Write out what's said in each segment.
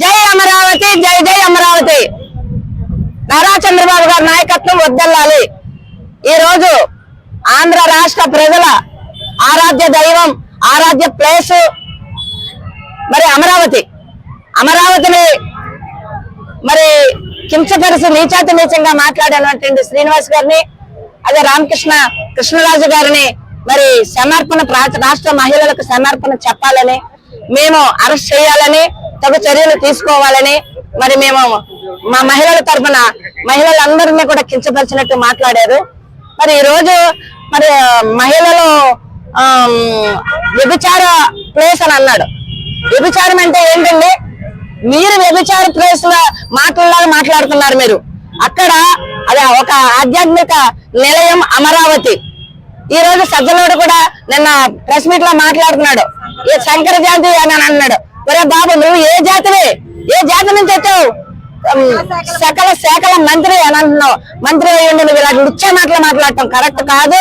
జై అమరావతి జై జై అమరావతి. నారా చంద్రబాబు గారి నాయకత్వం వద్దల్లాలి. ఈ రోజు ఆంధ్ర రాష్ట్ర ప్రజల ఆరాధ్య దైవం ఆరాధ్య ప్లేస్ మరి అమరావతి. అమరావతిని మరి కించపరిచి నీచాతి నీచంగా మాట్లాడినటువంటి శ్రీనివాస్ గారిని అదే రామకృష్ణ కృష్ణరాజు గారిని మరి సమర్పణ రాష్ట్ర మహిళలకు సమర్పణ చెప్పాలని మేము అరెస్ట్ చేయాలని తగు చర్యలు తీసుకోవాలని మరి మేము మా మహిళల తరఫున మహిళలందరినీ కూడా కించపరిచినట్టు మాట్లాడారు. మరి ఈరోజు మరి మహిళలు వ్యభిచార ప్లేస్ అని అన్నాడు. వ్యభిచారం అంటే ఏంటండి? మీరు వ్యభిచార ప్లేస్లో మాటల్లాగా మాట్లాడుతున్నారు మీరు. అక్కడ అది ఒక ఆధ్యాత్మిక నిలయం అమరావతి. ఈ రోజు సజ్జనుడు కూడా నిన్న ప్రెస్ మీట్లో మాట్లాడుతున్నాడు. ఈ శంకర జాతి అని అన్నాడు. ఒరే బాబు నువ్వు ఏ జాతివి? ఏ జాతి నుంచి వచ్చావు? సకల శాఖల మంత్రి అని అంటున్నావు. మంత్రి అయ్యండి నువ్వు ఇలా నృత్య మాటలు మాట్లాడటం కరెక్ట్ కాదు.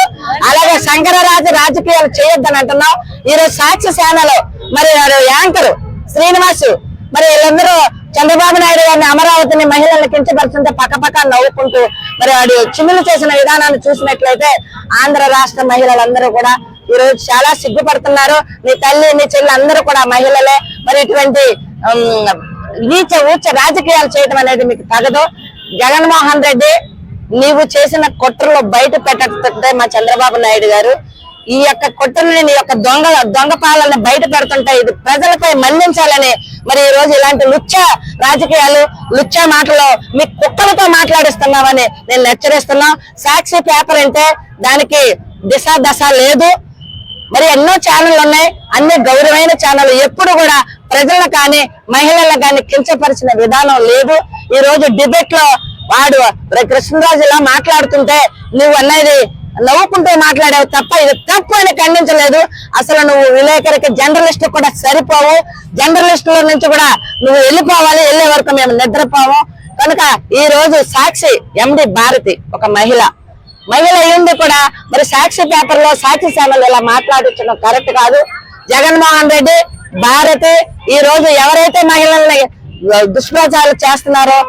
అలాగే శంకర రాజు రాజకీయాలు చేయొద్దని అంటున్నావు. ఈరోజు సాక్షి సేనలో మరి యాంకరు యాంకర్ శ్రీనివాసు. మరి వీళ్ళందరూ చంద్రబాబు నాయుడు గారిని అమరావతిని మహిళలను కించపరుచుంటే పక్క పక్క నవ్వుకుంటూ మరి వాడు చిమ్ములు చేసిన విధానాన్ని చూసినట్లయితే ఆంధ్ర రాష్ట్ర మహిళలందరూ కూడా ఈ రోజు చాలా సిగ్గుపడుతున్నారు. నీ తల్లి నీ చెల్లి అందరూ కూడా మహిళలే. మరి ఇటువంటి నీచ ఊచ రాజకీయాలు చేయడం అనేది మీకు తగదు. జగన్మోహన్ రెడ్డి నీవు చేసిన కుట్రలో బయట పెట్టే మా చంద్రబాబు నాయుడు గారు. ఈ యొక్క కుట్రని నీ యొక్క దొంగ దొంగ పాలన బయట పెడుతుంటే ఇది ప్రజలపై మళ్ళించాలని మరి ఈ రోజు ఇలాంటి లుచ్చ రాజకీయాలు లుచ్చ మాటలు మీ కుక్కలతో మాట్లాడిస్తున్నామని నేను హెచ్చరిస్తున్నా. సాక్షి పేపర్ అంటే దానికి దిశ దశ లేదు. మరి ఎన్నో ఛానళ్ళు ఉన్నాయి. అన్ని గౌరవమైన ఛానల్ ఎప్పుడు కూడా ప్రజలను కానీ మహిళలను కానీ కించపరిచిన విధానం లేదు. ఈ రోజు డిబేట్లో వాడు కృష్ణరాజు ఇలా మాట్లాడుతుంటే నువ్వు అన్నది నవ్వుకుంటూ మాట్లాడావు తప్ప ఇది తప్పు అని ఖండించలేదు. అసలు నువ్వు విలేకరికి జర్నలిస్ట్ కూడా సరిపోవు. జర్నలిస్టుల నుంచి కూడా నువ్వు వెళ్ళిపోవాలి. వెళ్ళే వరకు మేము నిద్రపోము. కనుక ఈ రోజు సాక్షి ఎండి భారతి ఒక మహిళ. మహిళ అయ్యింది కూడా మరి సాక్షి పేపర్లో సాక్షి సేవలు ఇలా మాట్లాడించడం కరెక్ట్ కాదు. జగన్మోహన్ రెడ్డి భారతి ఈ రోజు ఎవరైతే మహిళల్ని దుష్ప్రచారాలు చేస్తున్నారో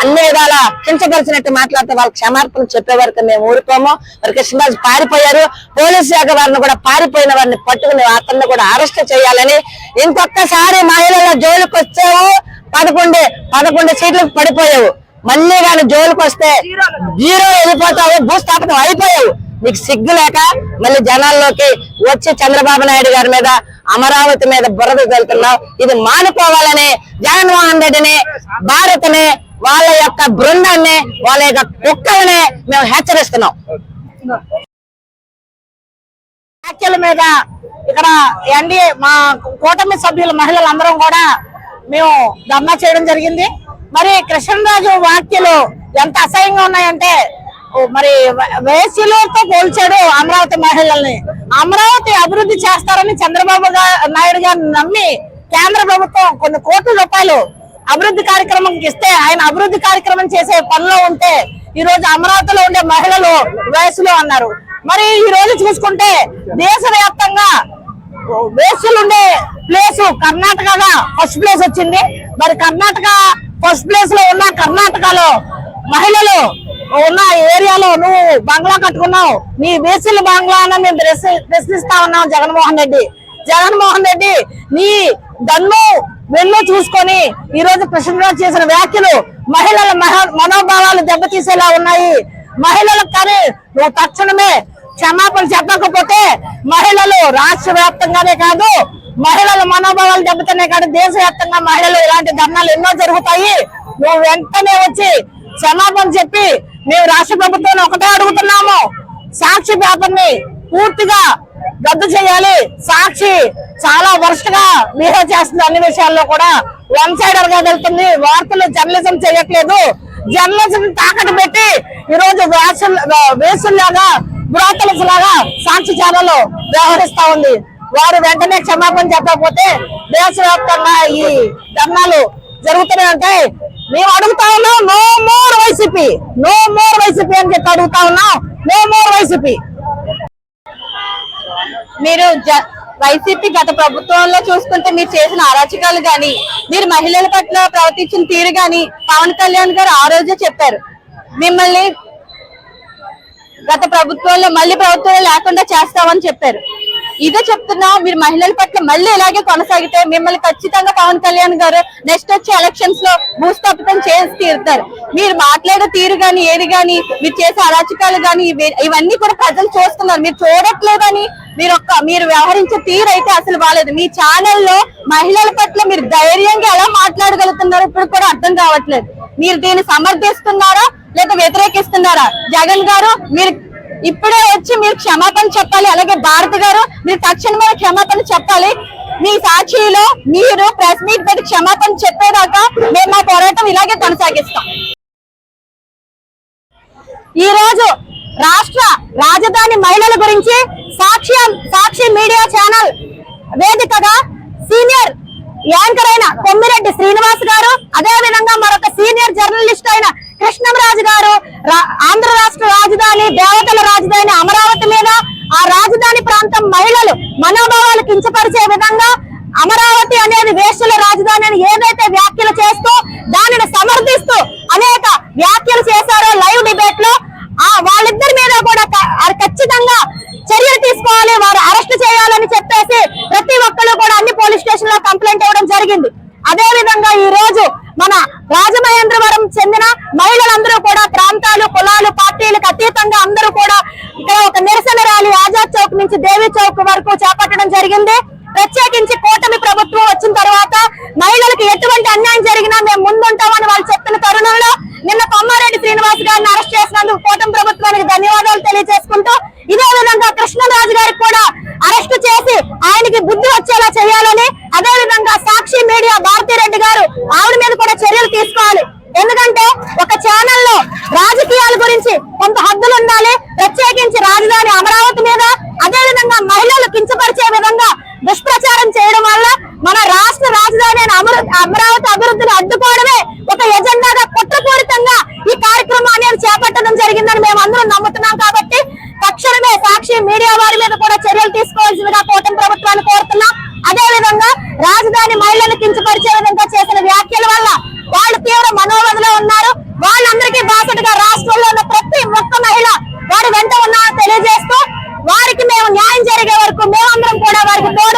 అన్ని విధాల కించపరిచినట్టు మాట్లాడితే వాళ్ళ క్షమార్పణ చెప్పే వరకు మేము ఊరుకోము. మరి కృష్ణరాజు పారిపోయారు. పోలీస్ శాఖ వారిని కూడా పారిపోయిన వారిని పట్టుకుని అతన్ని కూడా అరెస్ట్ చేయాలని ఇంకొకసారి మహిళల జోలికి వచ్చావు పదకొండు పదకొండు సీట్లకు పడిపోయావు. మళ్ళీ కానీ జోలికి వస్తే జీరో వెళ్ళిపోతావు భూస్థాపకం అయిపోయావు. నీకు సిగ్గు లేక మళ్ళీ జనాల్లోకి వచ్చి చంద్రబాబు నాయుడు గారి మీద అమరావతి మీద బురద వెళ్తున్నావు ఇది మానుకోవాలని జగన్మోహన్ రెడ్డిని భారత్ని వాళ్ళ యొక్క బృందాన్ని వాళ్ళ యొక్క కుక్కల్ని మేము హెచ్చరిస్తున్నాం. వ్యాఖ్యల మీద ఇక్కడ ఎన్డీఏ మా కూటమి మహిళలు మహిళలందరం కూడా మేము ధర్నా చేయడం జరిగింది. మరి కృష్ణరాజు వ్యాఖ్యలు ఎంత అసహ్యంగా ఉన్నాయంటే మరి వేసులతో పోల్చాడు అమరావతి మహిళల్ని. అమరావతి అభివృద్ధి చేస్తారని చంద్రబాబు నాయుడు గారు నమ్మి కేంద్ర ప్రభుత్వం కొన్ని కోట్ల రూపాయలు అభివృద్ధి కార్యక్రమం ఇస్తే ఆయన అభివృద్ధి కార్యక్రమం చేసే పనిలో ఉంటే ఈ రోజు అమరావతిలో ఉండే మహిళలు వయసులో అన్నారు. మరి ఈ రోజు చూసుకుంటే దేశవ్యాప్తంగా వేసులు ఉండే ప్లేస్ కర్ణాటకగా ఫస్ట్ ప్లేస్ వచ్చింది. మరి కర్ణాటక ఫస్ట్ ప్లేస్లో ఉన్న కర్ణాటకలో మహిళలు ఉన్న ఏరియాలో నువ్వు బంగ్లా కట్టుకున్నావు. నీ వేసులు బంగ్లా అని మేము ప్రశ్నిస్తా ఉన్నాం జగన్మోహన్ రెడ్డి. జగన్మోహన్ రెడ్డి నీ దన్ను వెన్ను చూసుకొని ఈ రోజు కృష్ణరాజు చేసిన వ్యాఖ్యలు మహిళల మహ- మనోభావాలు దెబ్బతీసేలా ఉన్నాయి. మహిళలకు కానీ నువ్వు తక్షణమే క్షమాపణ చెప్పకపోతే మహిళలు రాష్ట్ర వ్యాప్తంగానే కాదు మహిళల మనోభావాలు దెబ్బతున్నాయి కానీ దేశవ్యాప్తంగా మహిళలు ఇలాంటి ధర్నాలు ఎన్నో జరుగుతాయి. నువ్వు వెంటనే వచ్చి క్షమాపణ చెప్పి మేము రాష్ట్ర ప్రభుత్వాన్ని ఒకటే అడుగుతున్నాము. సాక్షి పేపర్ని పూర్తిగా రద్దు చేయాలి. సాక్షి చాలా వరస్ట్గా బిహేవ్ చేస్తుంది అన్ని విషయాల్లో కూడా. వన్ సైడర్గా వెళ్తుంది. వార్తలు జర్నలిజం చేయట్లేదు. జర్నలిజం తాకట్టు పెట్టి ఈ రోజు వేసుల్లాగా బ్రోతలస్ లాగా సాక్షి ఛానల్ వ్యవహరిస్తా ఉంది. వారు వెంటనే క్షమాపణ చెప్పకపోతే దేశవ్యాప్తంగా ఈ ధర్నాలు జరుగుతూనే ఉంటాయి. మేము అడుగుతా ఉన్నాం no more YCP no more YCP అని చెప్పి అడుగుతా ఉన్నాం. నో మోర్ వైసీపీ మీరు జ- వైసీపీ గత ప్రభుత్వంలో చూసుకుంటే మీరు చేసిన అరాచకాలు గాని మీరు మహిళల పట్ల ప్రవర్తించిన తీరు గాని పవన్ కళ్యాణ్ గారు ఆ రోజే చెప్పారు. మిమ్మల్ని గత ప్రభుత్వంలో మళ్ళీ ప్రభుత్వంలో లేకుండా చేస్తామని చెప్పారు. ఇదే చెప్తున్నా మీరు మహిళల పట్ల మళ్ళీ ఇలాగే కొనసాగితే మిమ్మల్ని ఖచ్చితంగా పవన్ కళ్యాణ్ గారు నెక్స్ట్ వచ్చే ఎలక్షన్స్లో భూస్థాపితం చేసి తీరుతారు. మీరు మాట్లాడే తీరు గాని ఏది గాని మీరు చేసే అరాచకాలు గాని ఇవి- ఇవన్నీ కూడా ప్రజలు చూస్తున్నారు. మీరు చూడట్లేదని మీరు ఒక్క మీరు వ్యవహరించే తీరు అయితే అసలు బాగాలేదు మీ ఛానల్లో మహిళల పట్ల మీరు ధైర్యంగా ఎలా మాట్లాడగలుగుతున్నారో ఇప్పుడు కూడా అర్థం కావట్లేదు. మీరు దీన్ని సమర్థిస్తున్నారా లేదా వ్యతిరేకిస్తున్నారా? జగన్ గారు మీరు ఇప్పుడే వచ్చి మీరు క్షమాపణ చెప్పాలి. అలాగే భారత్ గారు మీరు తక్షణమే క్షమాపణ చెప్పాలి. మీ సాక్షిలో మీరు ప్రెస్ మీట్ పెట్టి క్షమాపణ చెప్పేదాకా మేము మా పోరాటం ఇలాగే కొనసాగిస్తాం. ఈ రోజు రాష్ట్ర రాజధాని మహిళల గురించి సాక్షి సాక్షి మీడియా ఛానల్ వేదికగా సీనియర్ యాంకర్ అయిన కొమ్మిరెడ్డి శ్రీనివాస్ గారు అదే విధంగా మరొక సీనియర్ జర్నలిస్ట్ అయిన కృష్ణంరాజు గారు ఆంధ్ర రాష్ట్ర రాజధాని దేవతల రాజధాని అమరావతి మీద ఆ రాజధాని ప్రాంతం మహిళలు మనోభావాలు కించపరిచే విధంగా అమరావతి అనేది వేశ్యల రాజధాని అని ఏదైతే వ్యాఖ్యలు చేస్తూ దానిని సమర్థిస్తూ అనేక వ్యాఖ్యలు చేశారో లైవ్ డిబేట్లో ఆ వాళ్ళిద్దరి మీద కూడా ఖచ్చితంగా చర్యలు తీసుకోవాలి వారు అరెస్ట్ చేయాలని చెప్పేసి ప్రతి ఒక్కరు కూడా అన్ని పోలీస్ స్టేషన్లో కంప్లైంట్ ఇవ్వడం జరిగింది. just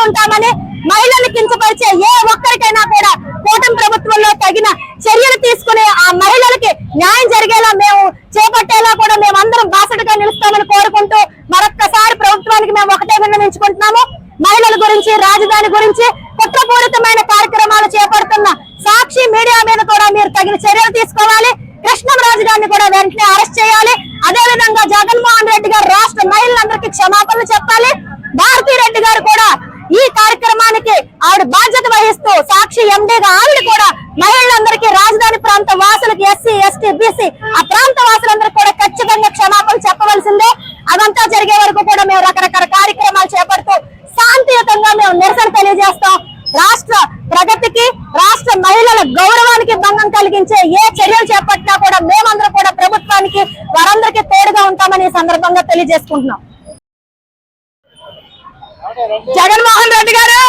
ఉంటామని మహిళలు కించపరిచే ఏ ఒక్కరికైనా కూడా కూటమి ప్రభుత్వంలో తగిన చర్యలు తీసుకుని ఆ మహిళలకి న్యాయం జరిగేలా మేము చేపట్టేలా కూడా మేమందరం బాసటగా నిలుస్తామని కోరుకుంటూ మరొక్కసారి ప్రభుత్వానికి మేము ఒకటే విన్నవించుకుంటున్నాము. మహిళల గురించి రాజధాని గురించి కుట్రపూరితమైన కార్యక్రమాలు చేపడుతున్న సాక్షి మీడియా మీద కూడా మీరు తగిన చర్యలు తీసుకోవాలి. కృష్ణంరాజు గారిని కూడా వెంటనే అరెస్ట్ చేయాలి. అదే విధంగా జగన్మోహన్ రెడ్డి గారు రాష్ట్ర మహిళలందరికీ క్షమాపణలు చెప్పాలి. భారతీ రెడ్డి గారు కూడా ఈ కార్యక్రమానికి ఆవిడ బాధ్యత వహిస్తూ సాక్షి ఎండీగా ఆవిడ కూడా మహిళలందరికీ రాజధాని ప్రాంత వాసులకు ఎస్సీ ఎస్టీ బీసీ ఆ ప్రాంత వాసులందరికీ కూడా ఖచ్చితంగా క్షమాపణలు చెప్పవలసిందే. అదంతా జరిగే వరకు కూడా మేము రకరకాల కార్యక్రమాలు చేపడుతూ శాంతియుతంగా మేము నిరసన తెలియజేస్తాం. రాష్ట్ర ప్రగతికి రాష్ట్ర మహిళల గౌరవానికి భంగం కలిగించే ఏ చర్యలు చేపట్టినా కూడా మేమందరం కూడా ప్రభుత్వానికి వారందరికీ తోడుగా ఉంటామని సందర్భంగా తెలియజేసుకుంటున్నాం. జగన్మోహన్ రెడ్డి గారు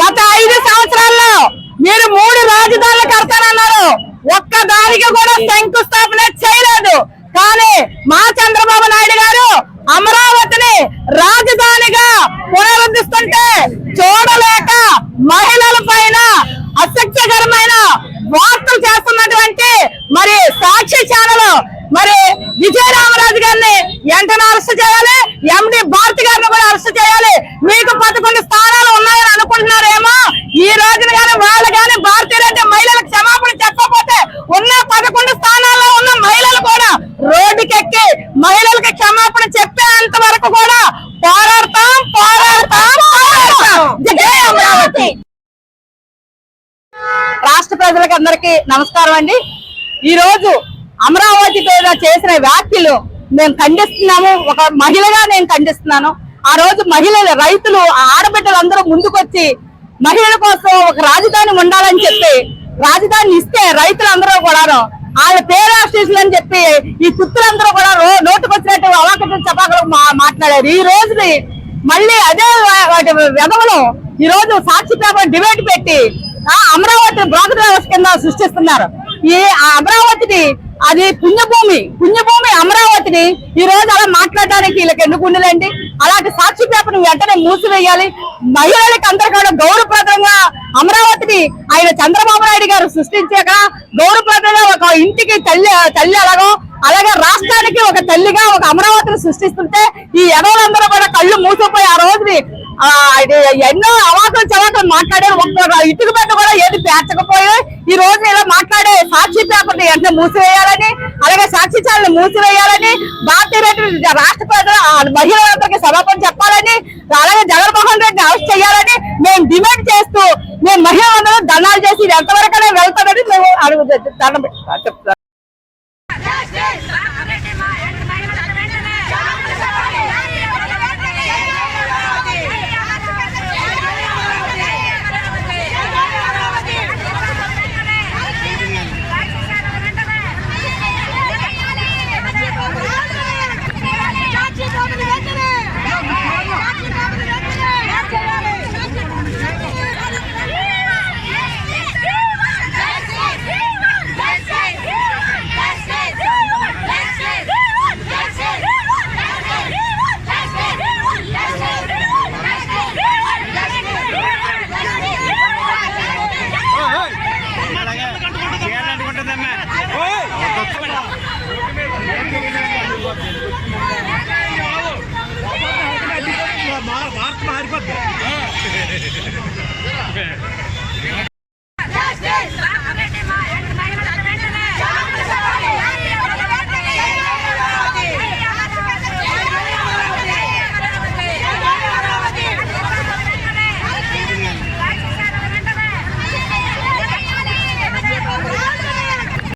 గత ఐదు సంవత్సరాల్లో మీరు మూడు రాజధానులు కడతానన్నారు. ఒక్క దానికి కూడా శంకుస్థాపన చేయలేదు. కానీ మా చంద్రబాబు నాయుడు గారు అమరావతిని రాజధానిగా పునరుద్ధిస్తుంటే చూడలేక మహిళల పైన అసఖ్యకరమైన వార్తలు చేస్తున్నటువంటి మరి సాక్షి ఛానల్ మరి విజయరామరాజు గారిని వెంటనే అరెస్ట్ చేయాలి ఎండి భారతి గారిని కూడా అరెస్ట్ చేయాలి. మీకు పదకొండు స్థానాలు ఉన్నాయని అనుకుంటున్నారేమో? ఈ రోజున గాని వాళ్ళు గాని భారతీయ రెడ్డి మహిళలకు క్షమాపణ చెప్పకపోతే ఉన్న పదకొండు స్థానాల్లో ఉన్న మహిళలు కూడా రోడ్డుకెక్కి మహిళలకు క్షమాపణ చెప్పేంత వరకు కూడా పోరాడతాం పోరాడతాం పోరాడతాం. అమరావతి. రాష్ట్ర ప్రజలకు అందరికీ నమస్కారం అండి. ఈ రోజు అమరావతి పేరు చేసిన వ్యాఖ్యలు మేము ఖండిస్తున్నాము. ఒక మహిళగా నేను ఖండిస్తున్నాను. ఆ రోజు మహిళలు రైతులు ఆడబిడ్డలందరూ ఆడబిడ్డలు అందరూ ముందుకొచ్చి మహిళల కోసం ఒక రాజధాని ఉండాలని చెప్పి రాజధాని ఇస్తే రైతులందరూ కూడాను వాళ్ళ పేరు అని చెప్పి ఈ కుత్తులందరూ కూడా నోటుకొచ్చినట్టు అవాకటి చపాకలు మాట్లాడారు. ఈ రోజుని మళ్ళీ అదే వాటి వెధవలు ఈ రోజు సాక్షి పేపర్ డిబేట్ పెట్టి అమరావతి బ్రోకర్ వ్యవస్థ కింద సృష్టిస్తున్నారు. ఈ ఆ అమరావతిని అది పుణ్యభూమి పుణ్యభూమి అమరావతిని ఈ రోజు అలా మాట్లాడడానికి వీళ్ళకి ఎందుకు ఉండలేండి అలాంటి సాక్షి పేపర్ వెంటనే మూసివేయాలి. మహిళలకు అందరికీ కూడా గౌరవప్రదంగా అమరావతిని ఆయన చంద్రబాబు నాయుడు గారు సృష్టించాక గౌరవప్రదంగా ఒక ఇంటికి తల్లి తల్లి అలాగో అలాగే రాష్ట్రానికి ఒక తల్లిగా ఒక అమరావతిని సృష్టిస్తుంటే ఈ ఎదవలందరూ కూడా కళ్ళు మూసిపోయి ఆ రోజుని ఇది ఎన్నో అవాకులు చవాకులు మాట్లాడారు ఒక్క ఇటుక పెద్ద కూడా ఏది పేర్చకపోయి ఈ రోజు ఇలా మాట్లాడే సాక్షి పేపర్ వెంటనే మూసివేయాలని అలాగే సాక్షి ఛానల్ మూసివేయాలని భారతీయ రెడ్డి రాష్ట్ర ప్రజల ఆ మహిళలందరికీ సమాపం చెప్పాలని అలాగే జగన్మోహన్ రెడ్డి అరెస్ట్ చేయాలని మేము డిమాండ్ చేస్తూ మేము మహిళలందరూ దండాలు చేసి ఇది ఎంతవరకనే వెళ్తామని మేము అడుగు దండం పె- చెప్తాం. మార్పు మారిపోద్ది